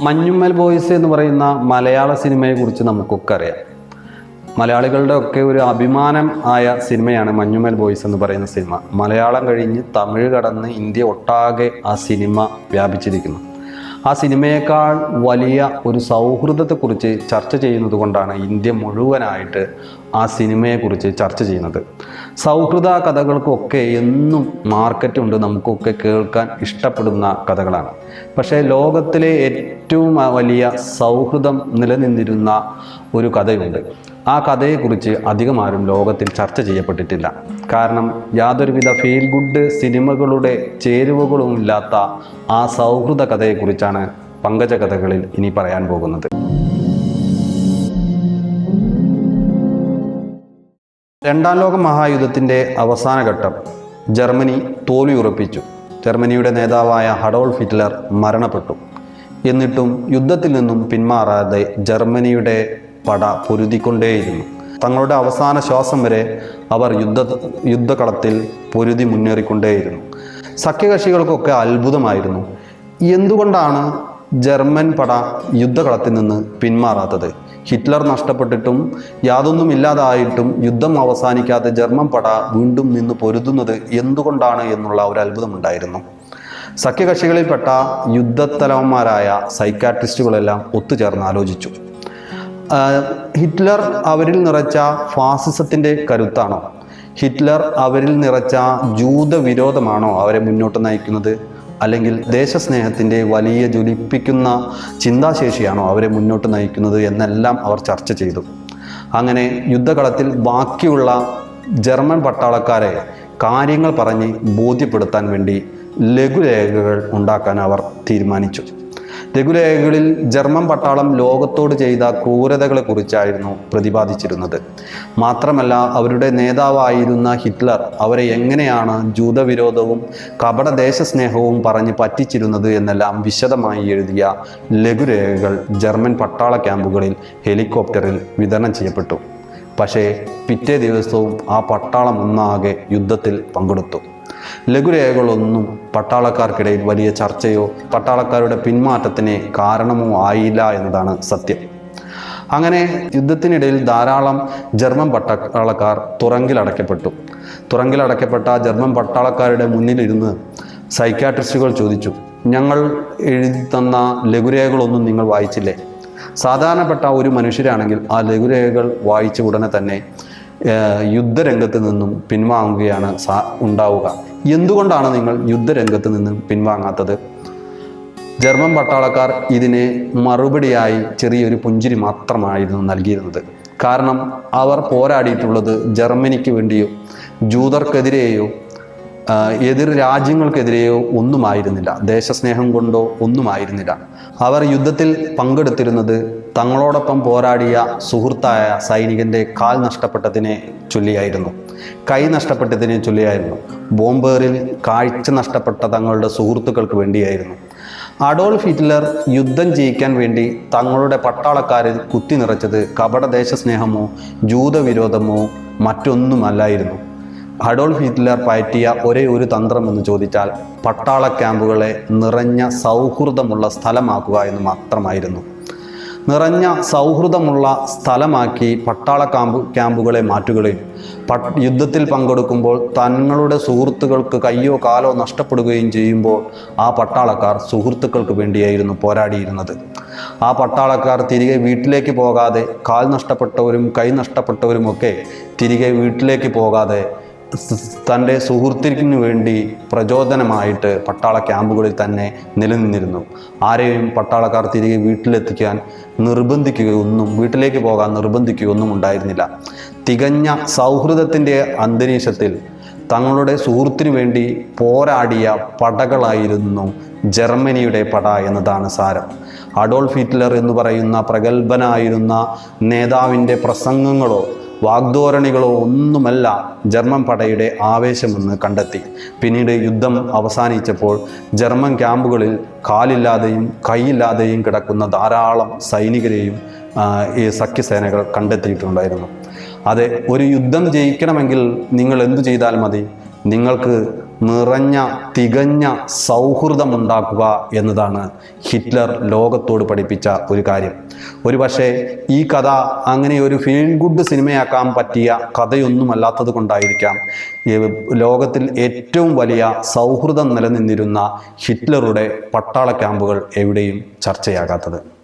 Manjummel boys എന്ന് പറയുന്ന മലയാള സിനിമയെ കുറിച്ച് നമുക്കൊക്കെ അറിയാം. മലയാളികളുടെ ഒക്കെ ഒരു അഭിമാനം ആയ സിനിമയാണ് മഞ്ഞുമ്മൽ ബോയ്സ് എന്ന് പറയുന്ന സിനിമ. മലയാളം കഴിഞ്ഞ് തമിഴ് കടന്ന് ഇന്ത്യ ഒട്ടാകെ ആ സിനിമ വ്യാപിച്ചിരിക്കുന്നു. ആ സിനിമയേക്കാൾ വലിയ ഒരു സൗഹൃദത്തെക്കുറിച്ച് ചർച്ച ചെയ്യുന്നത് കൊണ്ടാണ് ഇന്ത്യ മുഴുവനായിട്ട് ആ സിനിമയെക്കുറിച്ച് ചർച്ച ചെയ്യുന്നത്. സൗഹൃദ കഥകൾക്കൊക്കെ എന്നും മാർക്കറ്റുണ്ട് നമുക്കൊക്കെ കേൾക്കാൻ ഇഷ്ടപ്പെടുന്ന കഥകളാണ്. പക്ഷേ ലോകത്തിലെ ഏറ്റവും വലിയ സൗഹൃദം നിലനിന്നിരുന്ന ഒരു കഥയുണ്ട്. ആ കഥയെക്കുറിച്ച് അധികം ആരും ലോകത്തിൽ ചർച്ച ചെയ്യപ്പെട്ടിട്ടില്ല. കാരണം യാതൊരുവിധ ഫീൽ ഗുഡ് സിനിമകളുടെ ചേരുവകളും ഇല്ലാത്ത ആ സൗഹൃദ കഥയെക്കുറിച്ചാണ് പങ്കജ കഥകളിൽ ഇനി പറയാൻ പോകുന്നത്. രണ്ടാം ലോക മഹായുദ്ധത്തിന്റെ അവസാന ഘട്ടം ജർമ്മനി തോൽവിയുറപ്പിച്ചു ജർമ്മനിയുടെ നേതാവായ ഹഡോൾഫ് ഹിറ്റ്ലർ മരണപ്പെട്ടു. എന്നിട്ടും യുദ്ധത്തിൽ നിന്നും പിന്മാറാതെ ജർമ്മനിയുടെ പട പൊരുതിക്കൊണ്ടേയിരുന്നു. തങ്ങളുടെ അവസാന ശ്വാസം വരെ അവർ യുദ്ധ യുദ്ധകളത്തിൽ പൊരുതി മുന്നേറിക്കൊണ്ടേയിരുന്നു. സഖ്യകക്ഷികൾക്കൊക്കെ അത്ഭുതമായിരുന്നു. എന്തുകൊണ്ടാണ് ജർമ്മൻ പട യുദ്ധകളത്തിൽ നിന്ന് പിന്മാറാത്തത്? ഹിറ്റ്ലർ നഷ്ടപ്പെട്ടിട്ടും യാതൊന്നും ഇല്ലാതായിട്ടും യുദ്ധം അവസാനിക്കാതെ ജർമ്മൻ പട വീണ്ടും നിന്ന് പൊരുതുന്നത് എന്തുകൊണ്ടാണ് എന്നുള്ള ഒരു അത്ഭുതമുണ്ടായിരുന്നു. സഖ്യകക്ഷികളിൽപ്പെട്ട യുദ്ധത്തലവന്മാരായ സൈക്കാട്രിസ്റ്റുകളെല്ലാം ഒത്തുചേർന്ന് ആലോചിച്ചു. ഹിറ്റ്ലർ അവരിൽ നിറച്ച ഫാസിസത്തിന്റെ കരുത്താണോ? ഹിറ്റ്ലർ അവരിൽ നിറച്ച ജൂതവിരോധമാണോ അവരെ മുന്നോട്ട് നയിക്കുന്നത്? അല്ലെങ്കിൽ ദേശസ്നേഹത്തിന്റെ വലിയ ജ്വലിപ്പിക്കുന്ന ചിന്താശേഷിയാണോ അവരെ മുന്നോട്ട് നയിക്കുന്നത് എന്നെല്ലാം അവർ ചർച്ച ചെയ്തു. അങ്ങനെ യുദ്ധകളത്തിൽ ബാക്കിയുള്ള ജർമ്മൻ പട്ടാളക്കാരെ കാര്യങ്ങൾ പറഞ്ഞ് ബോധ്യപ്പെടുത്താൻ വേണ്ടി ലഘുരേഖകൾ ഉണ്ടാക്കാൻ അവർ തീരുമാനിച്ചു. ലഘുലേഖകളിൽ ജർമ്മൻ പട്ടാളം ലോകത്തോട് ചെയ്ത ക്രൂരതകളെ കുറിച്ചായിരുന്നു പ്രതിപാദിച്ചിരുന്നത്. മാത്രമല്ല അവരുടെ നേതാവായിരുന്ന ഹിറ്റ്ലർ അവരെ എങ്ങനെയാണ് ജൂതവിരോധവും കപട ദേശസ്നേഹവും പറഞ്ഞ് പറ്റിച്ചിരുന്നത് എന്നെല്ലാം വിശദമായി എഴുതിയ ലഘുരേഖകൾ ജർമ്മൻ പട്ടാള ക്യാമ്പുകളിൽ ഹെലികോപ്റ്ററിൽ വിതരണം ചെയ്യപ്പെട്ടു. പക്ഷേ പിറ്റേ ദിവസവും ആ പട്ടാളം ഒന്നാകെ യുദ്ധത്തിൽ പങ്കെടുത്തു. ലഘുരേഖകളൊന്നും പട്ടാളക്കാർക്കിടയിൽ വലിയ ചർച്ചയോ പട്ടാളക്കാരുടെ പിന്മാറ്റത്തിന് കാരണമോ ആയില്ല എന്നതാണ് സത്യം. അങ്ങനെ യുദ്ധത്തിനിടയിൽ ധാരാളം ജർമ്മൻ പട്ടാളക്കാർ തുറങ്കിലടക്കപ്പെട്ടു തുറങ്കിലടക്കപ്പെട്ട ജർമ്മൻ പട്ടാളക്കാരുടെ മുന്നിലിരുന്ന് സൈക്കാട്രിസ്റ്റുകൾ ചോദിച്ചു ഞങ്ങൾ എഴുതി തന്ന ലഘുരേഖകളൊന്നും നിങ്ങൾ വായിച്ചില്ലേ? സാധാരണപ്പെട്ട ഒരു മനുഷ്യരാണെങ്കിൽ ആ ലഘുരേഖകൾ വായിച്ച ഉടനെ തന്നെ യുദ്ധരംഗത്ത് നിന്നും പിൻവാങ്ങുകയാണ് സാ ഉണ്ടാവുക. എന്തുകൊണ്ടാണ് നിങ്ങൾ യുദ്ധരംഗത്ത് നിന്നും പിൻവാങ്ങാത്തത്? ജർമ്മൻ പട്ടാളക്കാർ ഇതിനെ മറുപടിയായി ചെറിയൊരു പുഞ്ചിരി മാത്രമായിരുന്നു നൽകിയിരുന്നത്. കാരണം അവർ പോരാടിയിട്ടുള്ളത് ജർമ്മനിക്ക് വേണ്ടിയോ ജൂതർക്കെതിരെയോ എതിർ രാജ്യങ്ങൾക്കെതിരെയോ ഒന്നുമായിരുന്നില്ല. ദേശസ്നേഹം കൊണ്ടോ ഒന്നുമായിരുന്നില്ല. അവർ യുദ്ധത്തിൽ പങ്കെടുത്തിരുന്നത് തങ്ങളോടൊപ്പം പോരാടിയ സുഹൃത്തായ സൈനികന്റെ കാൽ നഷ്ടപ്പെട്ടതിനെ ചൊല്ലിയായിരുന്നു. കൈ നഷ്ടപ്പെട്ടതിനെ ചൊല്ലിയായിരുന്നു. ബോംബേറിൽ കാഴ്ച നഷ്ടപ്പെട്ട തങ്ങളുടെ സുഹൃത്തുക്കൾക്ക് വേണ്ടിയായിരുന്നു. അഡോൾഫ് ഹിറ്റ്ലർ യുദ്ധം ജയിക്കാൻ വേണ്ടി തങ്ങളുടെ പട്ടാളക്കാരിൽ കുത്തി നിറച്ചത് കപട ദേശസ്നേഹമോ ജൂതവിരോധമോ മറ്റൊന്നുമല്ലായിരുന്നു. അഡോൾഫ് ഹിറ്റ്ലർ പയറ്റിയ ഒരേ ഒരു തന്ത്രം എന്ന് ചോദിച്ചാൽ പട്ടാള ക്യാമ്പുകളെ നിറഞ്ഞ സൗഹൃദമുള്ള സ്ഥലമാക്കുക എന്ന് മാത്രമായിരുന്നു. നിറഞ്ഞ സൗഹൃദമുള്ള സ്ഥലമാക്കി പട്ടാള ക്യാമ്പ് ക്യാമ്പുകളെ മാറ്റുകയും യുദ്ധത്തിൽ പങ്കെടുക്കുമ്പോൾ തങ്ങളുടെ സുഹൃത്തുക്കൾക്ക് കയ്യോ കാലോ നഷ്ടപ്പെടുകയും ചെയ്യുമ്പോൾ ആ പട്ടാളക്കാർ സുഹൃത്തുക്കൾക്ക് വേണ്ടിയായിരുന്നു പോരാടിയിരുന്നത്. ആ പട്ടാളക്കാർ തിരികെ വീട്ടിലേക്ക് പോകാതെ കാൽ നഷ്ടപ്പെട്ടവരും കൈ നഷ്ടപ്പെട്ടവരുമൊക്കെ തിരികെ വീട്ടിലേക്ക് പോകാതെ തന്റെ സുഹൃത്തിനു വേണ്ടി പ്രചോദനമായിട്ട് പട്ടാള ക്യാമ്പുകളിൽ തന്നെ നിലനിന്നിരുന്നു. ആരെയും പട്ടാളക്കാർ തിരികെ വീട്ടിലെത്തിക്കാൻ നിർബന്ധിക്കുകയൊന്നും വീട്ടിലേക്ക് പോകാൻ നിർബന്ധിക്കുകയൊന്നും ഉണ്ടായിരുന്നില്ല. തികഞ്ഞ സൗഹൃദത്തിന്റെ അന്തരീക്ഷത്തിൽ തങ്ങളുടെ സുഹൃത്തിനു വേണ്ടി പോരാടിയ പടകളായിരുന്നു ജർമ്മനിയുടെ പട എന്നതാണ് സാരം. അഡോൾഫ് ഹിറ്റ്ലർ എന്ന് പറയുന്ന പ്രഗത്ഭനായിരുന്ന നേതാവിന്റെ പ്രസംഗങ്ങളോ വാഗ്ധോരണികളോ ഒന്നുമല്ല ജർമ്മൻ പടയുടെ ആവേശമെന്ന് കണ്ടെത്തി. പിന്നീട് യുദ്ധം അവസാനിച്ചപ്പോൾ ജർമ്മൻ ക്യാമ്പുകളിൽ കാലില്ലാതെയും കൈയില്ലാതെയും കിടക്കുന്ന ധാരാളം സൈനികരെയും ഈ സഖ്യസേനകൾ കണ്ടെത്തിയിട്ടുണ്ടായിരുന്നു. അതെ ഒരു യുദ്ധം ജയിക്കണമെങ്കിൽ നിങ്ങൾ എന്തു ചെയ്താൽ മതി? നിങ്ങൾക്ക് നിറഞ്ഞ തികഞ്ഞ സൗഹൃദമുണ്ടാക്കുക എന്നതാണ് ഹിറ്റ്ലർ ലോകത്തോട് പഠിപ്പിച്ച ഒരു കാര്യം. ഒരുപക്ഷെ ഈ കഥ അങ്ങനെ ഒരു ഫീൽ ഗുഡ് സിനിമയാക്കാൻ പറ്റിയ കഥയൊന്നുമല്ലാത്തത് കൊണ്ടായിരിക്കാം. ലോകത്തിൽ ഏറ്റവും വലിയ സൗഹൃദം നിലനിന്നിരുന്ന ഹിറ്റ്ലറുടെ പട്ടാള ക്യാമ്പുകൾ എവിടെയും ചർച്ചയാകാത്തത്.